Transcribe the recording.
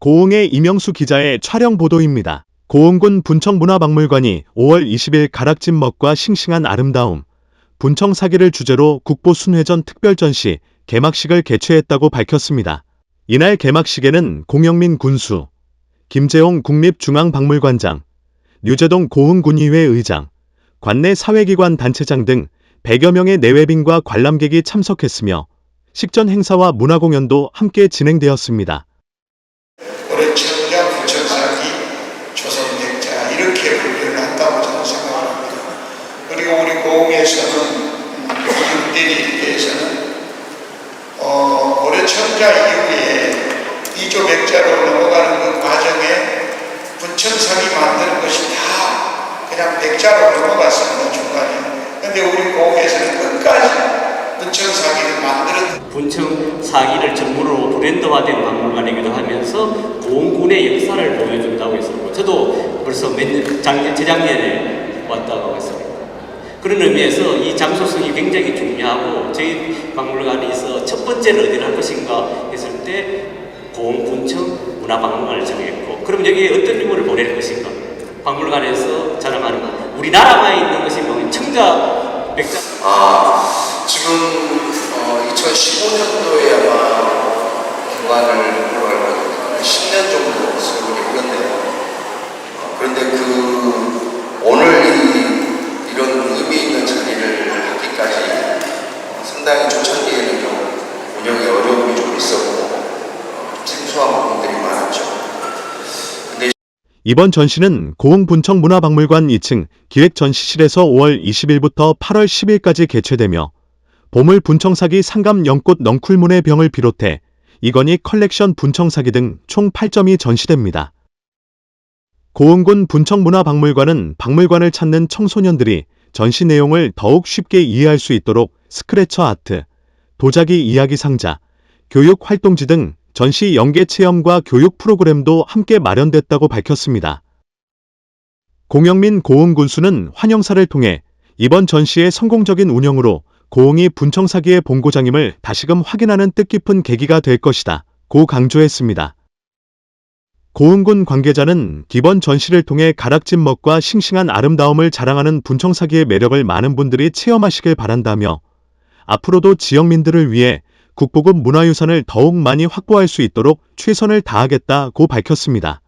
고흥의 이명수 기자의 촬영 보도입니다. 고흥군 분청문화박물관이 5월 20일 가락진 먹과 싱싱한 아름다움, 분청 사기를 주제로 국보 순회전 특별전시 개막식을 개최했다고 밝혔습니다. 이날 개막식에는 공영민 군수, 김재홍 국립중앙박물관장, 류재동 고흥군의회 의장, 관내 사회기관 단체장 등 100여 명의 내외빈과 관람객이 참석했으며 식전 행사와 문화공연도 함께 진행되었습니다. 올해 천자 부천사기 조선백자 이렇게 분류를 한다고 저는 생각합니다. 그리고 우리 고흥에서는 대해서는 어, 올해 천자 이후에 이조 백자로 넘어가는 그 과정에 부천사기 만드는 것이 다 그냥 백자로 중간에. 근데 우리 고흥에서는 끝까지 부천사기를 만들었 분청 사기를 전문으로 브랜드화된 박물관이기도 하면서 고흥군의 역사를 보여준다고 했었고 저도 벌써 몇 년, 작년, 재작년에 왔다고 했습니다. 그런 의미에서 이 장소성이 굉장히 중요하고 저희 박물관에서 첫 번째를 어디를 할 것인가 했을 때 고흥 분청 문화박물관을 정했고 그럼 여기에 어떤 유물을 보낼 것인가? 박물관에서 자랑하는 우리나라만 있는 것이 뭐 청자 백자. 아, 지금 어, 2015년도에 아마 개관을 있는데 10년 정도 세월이 흘렀네요. 어, 그런데 그 오늘 이, 이런 의미 있는 자리를 하기까지 어, 상당히 초창기에는 좀 운영에 어려움이 좀 있었고 어, 생소한 부분들이 많았죠. 이번 전시는 고흥 분청 문화박물관 2층 기획 전시실에서 5월 20일부터 8월 10일까지 개최되며 보물 분청사기 상감 연꽃 넝쿨문의 병을 비롯해 이건희 컬렉션 분청사기 등 총 8점이 전시됩니다. 고흥군 분청문화박물관은 박물관을 찾는 청소년들이 전시 내용을 더욱 쉽게 이해할 수 있도록 스크래처 아트, 도자기 이야기 상자, 교육 활동지 등 전시 연계 체험과 교육 프로그램도 함께 마련됐다고 밝혔습니다. 공영민 고흥 군수는 환영사를 통해 이번 전시의 성공적인 운영으로 고흥이 분청사기의 본고장임을 다시금 확인하는 뜻깊은 계기가 될 것이다. 고 강조했습니다. 고흥군 관계자는 기본 전시를 통해 가락진 먹과 싱싱한 아름다움을 자랑하는 분청사기의 매력을 많은 분들이 체험하시길 바란다며 앞으로도 지역민들을 위해 국보급 문화유산을 더욱 많이 확보할 수 있도록 최선을 다하겠다고 밝혔습니다.